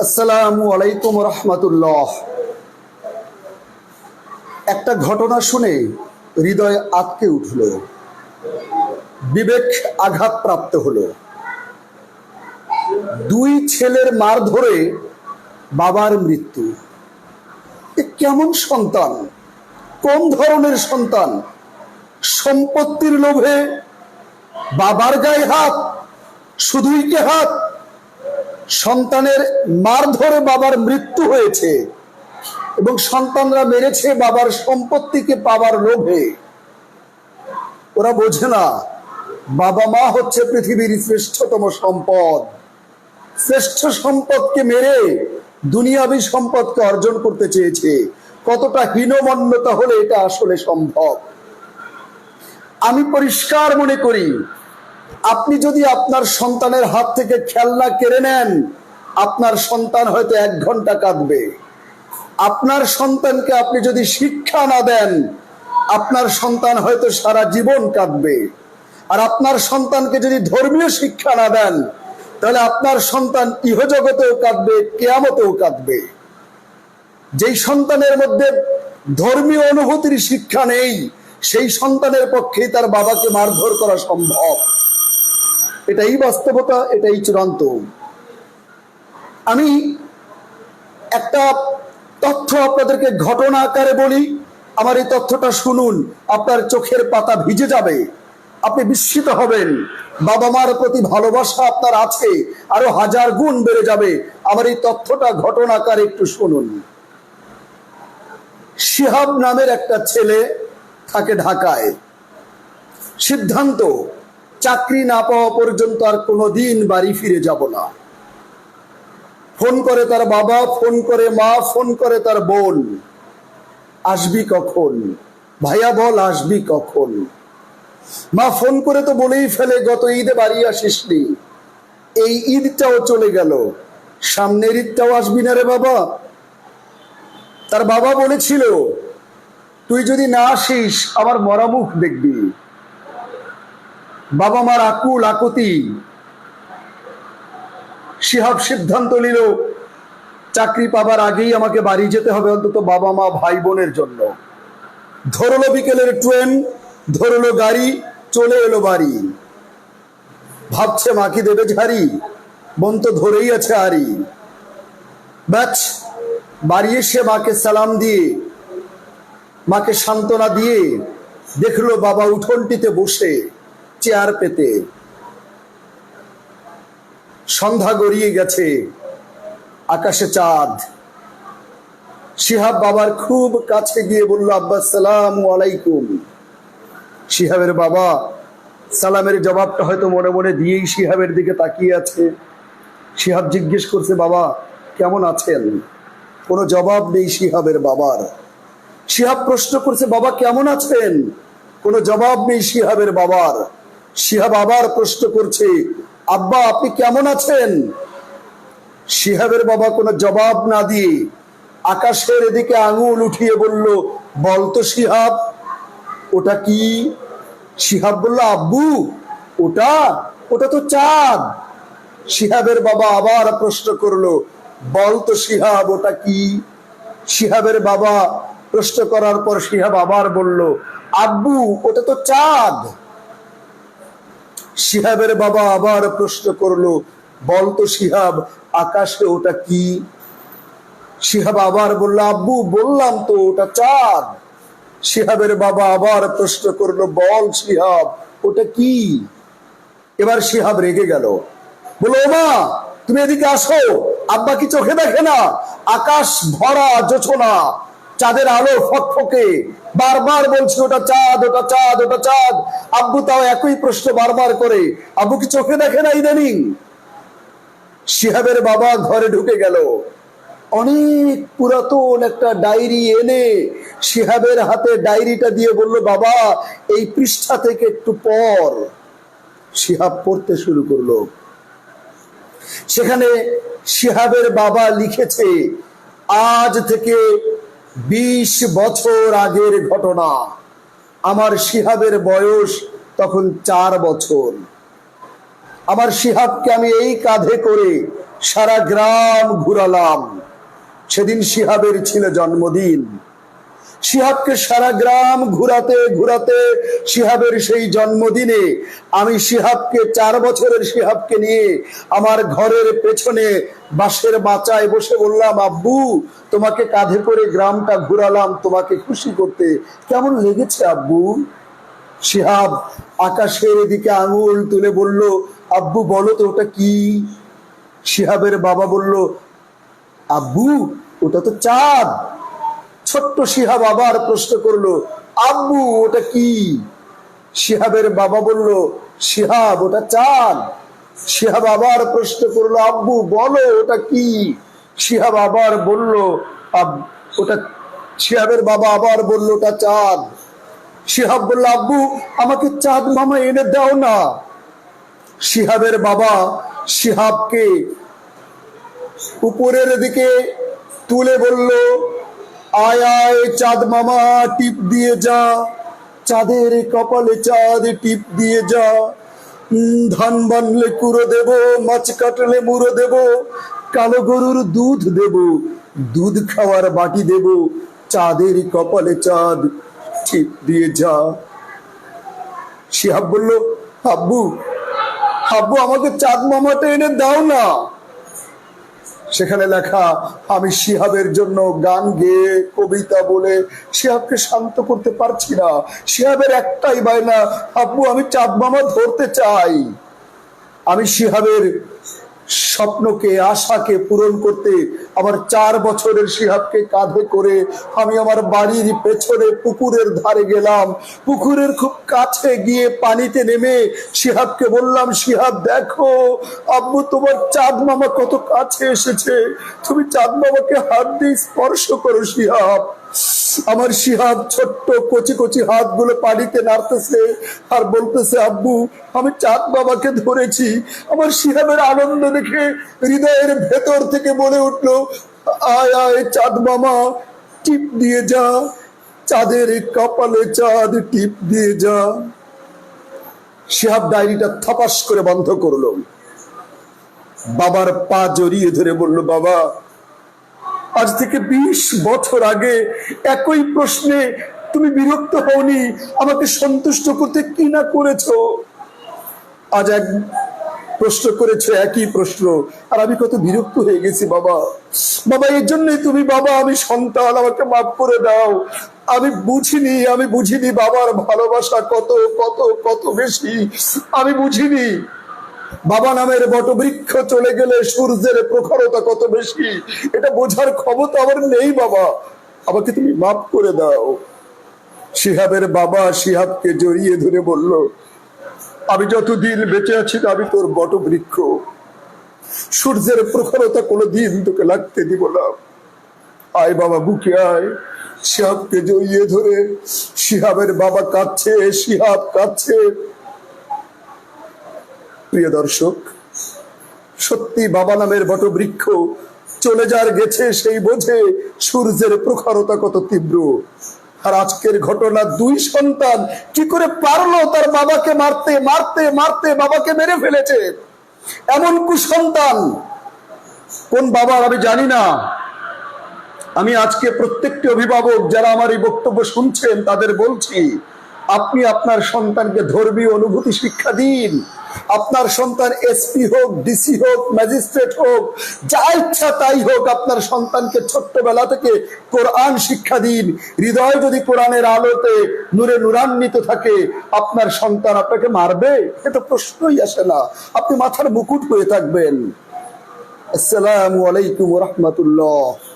আসসালামু আলাইকুম রহমতুল্লাহ। একটা ঘটনা শুনে হৃদয় আটকে উঠল। বিবেক আঘাতপ্রাপ্ত হলো। দুই ছেলের মার ধরে বাবার মৃত্যু। এ কেমন সন্তান? কোন ধরনের সন্তান? সম্পত্তির লোভে বাবার গায়ে হাত, শুধুই কে হাত? সন্তানের মার ধরে বাবার মৃত্যু হয়েছে এবং সন্তানরা মেরেছে বাবার সম্পত্তিকে পাবার লোভে। ওরা বোঝে না, বাবা মা হচ্ছে পৃথিবীর শ্রেষ্ঠতম সম্পদ। শ্রেষ্ঠ সম্পদকে মেরে দুনিয়াবি সম্পদকে অর্জন করতে চেয়েছে। কতটা হীনমন্যতা হলে এটা আসলে সম্ভব? আমি পরিষ্কার মনে করি আপনি যদি আপনার সন্তানের হাত থেকে খেলনা কেড়ে নেন, আপনার সন্তান হয়তো এক ঘণ্টা কাঁদবে। আপনার সন্তানকে আপনি যদি শিক্ষা না দেন, আপনার সন্তান হয়তো সারা জীবন কাঁদবে। আর আপনার সন্তানকে যদি ধর্মীয় শিক্ষা না দেন, তাহলে আপনার সন্তান ইহজগতেও কাঁদবে, কেয়ামতেও কাঁদবে। যেই সন্তানের মধ্যে ধর্মীয় অনুভূতির শিক্ষা নেই, সেই সন্তানের পক্ষেই তার বাবাকে মারধর করা সম্ভব। এটাই বাস্তবতা, এটাই চূড়ান্ত। আমি একটা তথ্য আপনাদেরকে ঘটনা আকারে বলি। আমার এই তথ্যটা শুনুন, আপনার চোখের পাতা ভিজে যাবে। আপনি বিস্মিত হবেন। বাবা মার প্রতি ভালোবাসা আপনার আছে, আরও হাজার গুণ বেড়ে যাবে। আমার এই তথ্যটা ঘটনা আকারে একটু শুনুন। শিহাব নামের একটা ছেলে থাকে ঢাকায়। সিদ্ধান্ত চাকরি না পাওয়া পর্যন্ত আর কোনোদিন বাড়ি ফিরে যাব না। ফোন করে তার বাবা, ফোন করে মা, ফোন করে তার বোন। আসবি কখন? ভাইয়া বল, আসবি কখন? মা ফোন করে তো বলেই ফেলে, গত ঈদে বাড়ি আসিসনি। এই ঈদটাও চলে গেল। সামনের ঈদটাও আসবি না রে বাবা। তার বাবা বলেছিল, তুই যদি না আসিস, আমার মরামুখ দেখবি। বাবা মার আকুল আকুতি। শিহাব সিদ্ধান্ত নিল, চাকরি পাবার আগেই আমাকে বাড়ি যেতে হবে অন্তত বাবা মা ভাই বোনের জন্য। ধরলো বিকেলের ট্রেন, ধরলো গাড়ি, চলে এলো বাড়ি। ভাবছে মাকে দেবে ঝাড়ি, বোন তো ধরেই আছে আরি ব্যাচ, বাড়ি এসে মাকে সালাম দিয়ে, মাকে সান্ত্বনা দিয়ে, দেখল বাবা উঠোনটিতে বসে। চেয়ার পেতে। সন্ধ্যা গড়িয়ে গেছে আকাশে চাঁদ। শিহাব বাবার খুব কাছে গিয়ে বলল আব্বা সালাম আলাইকুম। শিহাবের বাবা সালামের জবাবটা হয়তো মনে মনে দিয়েই শিহাবের দিকে তাকিয়ে আছে। শিহাব জিজ্ঞেস করছে, বাবা, কেমন আছেন? কোনো জবাব নেই শিহাবের বাবার। শিহাব প্রশ্ন করছে, বাবা, কেমন আছেন? কোনো জবাব নেই শিহাবের বাবার। শিহাব আবার প্রশ্ন করছে, আব্বা, আপনি কেমন আছেন? শিহাবের বাবা কোনো জবাব না দিয়ে আকাশের এদিকে আঙুল উঠিয়ে বলল বলতো শিহাব, ওটা কি? শিহাব বলল, আব্বু, ওটা ওটা তো চাঁদ। শিহাবের বাবা আবার প্রশ্ন করল বলতো শিহাব, ওটা কি? শিহাবের বাবা প্রশ্ন করার পর শিহাব আবার বলল, আব্বু, ওটা তো চাঁদ। শিহাবের বাবা আবার প্রশ্ন করল বলতো শিহাব, আকাশে ওটা কি? শিহাব আবার বলল, আব্বু, বললাম তো ওটা চাঁদ। শিহাবের বাবা আবার প্রশ্ন করল, বল শিহাব, ওটা কি? এবার শিহাব রেগে গেল। বলো মা, তুমি এদিকে আসো, আব্বা কি চোখে দেখে না? আকাশ ভরা জোছনা চাঁদের আলো ফকফকে। বারবার বলছে, ওটা চাঁদ ওটা চাঁদ ওটা চাঁদ। আব্বু তাও একই প্রশ্ন বারবার করে। আব্বু কি চোখে দেখে না ইদানিং? শিহাবের বাবা ঘরে ঢুকে গেল। অনেক পুরাতন একটা ডায়েরি এনে শিহাবের হাতে ডায়েরিটা দিয়ে বলল, বাবা, এই পৃষ্ঠা থেকে একটু পর শিহাব পড়তে শুরু করল। সেখানে শিহাবের বাবা লিখেছে, আজ থেকে বিশ বছর আগের ঘটনা। আমার শিহাবের বয়স তখন চার বছর। আমার শিহাবকে আমি এই কাঁধে করে সারা গ্রাম ঘুরালাম। সেদিন শিহাবের ছিল জন্মদিন। শিহাবকে সারা গ্রাম ঘুরাতে ঘুরাতে শিহাবের সেই জন্মদিনে আমি শিহাবকে, চার বছরের শিহাবকে নিয়ে আমার ঘরের পেছনে বাঁশের বাঁচায় বসে বললাম, আব্বু, তোমাকে কাঁধে করে গ্রামটা ঘুরালাম, তোমাকে খুশি করতে। কেমন লেগেছে আব্বু? শিহাব আকাশের দিকে আঙুল তুলে বলল, আব্বু, বলো তো ওটা কি? শিহাবের বাবা বলল, আব্বু, ওটা তো চাঁদ। ছোট্ট শিহাব আবার প্রশ্ন করল আব্বু ওটা কি? শিহাবের বাবা বলল, শিহাব, ওটা চাঁদ। শিহাব আবার প্রশ্ন করল আব্বু বলো, ওটা কি? শিহাব আবার বলল ওটা শিহাবের বাবা আবার বলল, ওটা চাঁদ। শিহাব বলল, আব্বু, আমাকে চাঁদ মামা এনে দাও না। শিহাবের বাবা শিহাবকে উপরের দিকে তুলে বলল আয় আয় চাঁদ মামা, টিপ দিয়ে যা। চাঁদের কপালে চাঁদ, টিপ দিয়ে যা। ধান বানলে কুড়ো দেব, মাছ কাটলে মুড়ো দেব, কালো গরুর দুধ দেব, দুধ খাওয়ার বাটি দেব, চাঁদের কপালে চাঁদ, টিপ দিয়ে যা। শিহাব বলল, আব্বু আব্বু, আমাকে চাঁদ মামাটা এনে দাও না। সেখানে লেখা, আমি শিহাবের জন্য গান গেয়ে কবিতা বলে শিহাবকে শান্ত করতে পারছি না। শিহাবের একটাই বায়না, আব্বু, আমি চাঁদ মামা ধরতে চাই। আমি শিহাবের স্বপ্নকে, আশাকে পূরণ করতে, আমার চার বছরের শিহাবকে কাঁধে করে আমি আমার বাড়ির পেছনে পুকুরের ধারে গেলাম। পুকুরের খুব কাছে গিয়ে পানিতে নেমে শিহাবকে বললাম শিহাব দেখো আব্বু তোমার চাঁদ মামা কত কাছে এসেছে। তুমি চাঁদ মামাকে হাত দিয়ে স্পর্শ করো সিহাব আমার সিহাব ছোট্ট কচি কচি হাতগুলো পানিতে নাড়তেছে আর বলতেছে আব্বু আমি চাঁদ বাবাকে ধরেছি। আমার সিহাবের আনন্দ দেখে হৃদয়ের ভেতর থেকে বলে উঠল, আয় আয় চাঁদ মামা, টিপ দিয়ে যা। চাঁদের কপালে চাঁদ, টিপ দিয়ে যা। শিহাব ডায়েরিটা থপাস করে বন্ধ করল। বাবার পা জড়িয়ে ধরে বলল, বাবা, আজ থেকে বিশ বছর আগে একই প্রশ্নে তুমি বিরক্ত হওনি, আমাকে সন্তুষ্ট করতে কি না করেছ? আজ এক প্রশ্ন করেছ, একই প্রশ্ন। আর আমি কত বিরক্ত হয়ে গেছি, বাবা। বাবা এর জন্যই তুমি, বাবা, আমি সন্তান, আমাকে মাফ করে দাও। আমি বুঝিনি আমি বুঝিনি বাবার ভালোবাসা কত কত কত বেশি। আমি বুঝিনি বাবা নামের বটবৃক্ষ চলে গেলে সূর্যের প্রখরতা কত বেশি। এটা বোঝার ক্ষমতা আমার নেই, বাবা। আমাকে তুমি মাফ করে দাও। শিহাবের বাবা শিহাবকে জড়িয়ে ধরে বলল আমি যতদিন বেঁচে আছি, আমি তোর বটবৃক্ষ সূর্যের প্রখরতা কোনো দিন তোকে লাগতে দিব না। আয় বাবা, বুকে আয়। শিহাবকে জড়িয়ে ধরে শিহাবের বাবা কাঁদছে, শিহাব কাঁদছে। প্রিয় দর্শক, সত্যি বাবা নামের বটবৃক্ষ চলে যার গেছে সেই বোঝে সূর্যের প্রখরতা কত তীব্র। আর আজকের ঘটনা, দুই সন্তান কি করে পারল তার বাবাকে মারতে মারতে মারতে বাবাকে মেরে ফেলেছে? এমন কুসন্তান। কোন বাবা আমি জানি না। আমি আজকে প্রত্যেকটি অভিভাবক যারা আমার এই বক্তব্য শুনছেন তাদের বলছি আপনি আপনার সন্তানকে ধর্মীয় অনুভূতি শিক্ষা দিন। আপনার সন্তান এসপি হোক ডিসি হোক ম্যাজিস্ট্রেট হোক, যা ইচ্ছা তাই হোক, আপনার সন্তানকে ছোট্টবেলা থেকে কোরআন শিক্ষা দিন। হৃদয় যদি কোরআনের আলোতে নূরে নূরান্বিত থাকে, আপনার সন্তান আপনাকে মারবে? এটা প্রশ্নই আসে না। আপনি মাথার মুকুট হয়ে থাকবেন। আসসালামু আলাইকুম রহমতুল্লাহ।